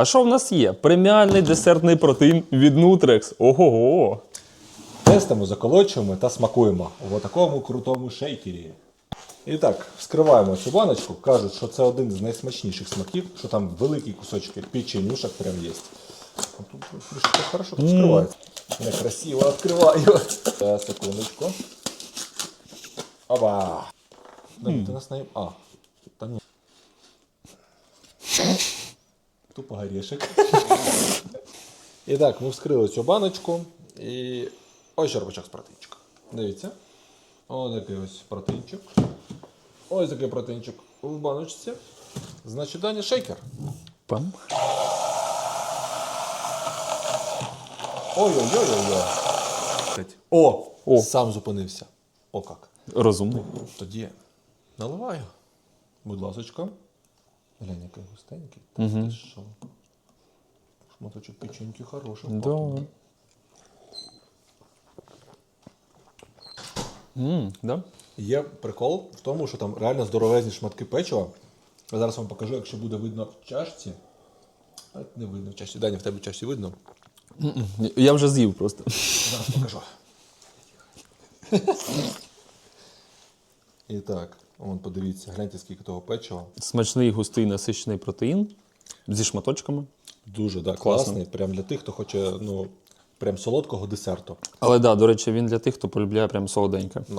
А що в нас є? Преміальний десертний протеїн від Nutrex. Ого-го. Тестимо, заколочуємо та смакуємо в такому крутому шейкері. І так, вскриваємо цю баночку. Кажуть, що це один з найсмачніших смаків, що там великі кусочки печенюшок прям є. Тут трішки хорошо вскривається. Я красиво відкриваю. Та, секундочку. Оба. Ти нас. А, та ні. Тупо горішек. І так, ми вскрили цю баночку і ось черпачок з протеїнчика. Дивіться. Ось такий ось протеїнчик. Ось такий протеїнчик в баночці. Значить, далі шейкер. Пам. Ой-ой-ой-ой. О, О. Сам зупинився. О як. Розумний. Тоді наливаю. Будь ласочка. Глянь, який густенький. Та ти що? Шматочок печеньки хороший. Да. М, да? Є прикол в тому, що там реально здоровезні шматки печива. Я зараз вам покажу, якщо буде видно в чашці. А, Не видно в чашці. Даня, в тебе в чашці видно. М-м. Я вже з'їв просто. Зараз покажу. І так, вон подивіться, гляньте, скільки того печива. Смачний густий насичений протеїн зі шматочками. Дуже да, Класно. класний. Прям для тих, хто хоче ну, прям солодкого десерту. Але да, до речі, він для тих, хто полюбляє прям солоденьке. Ну.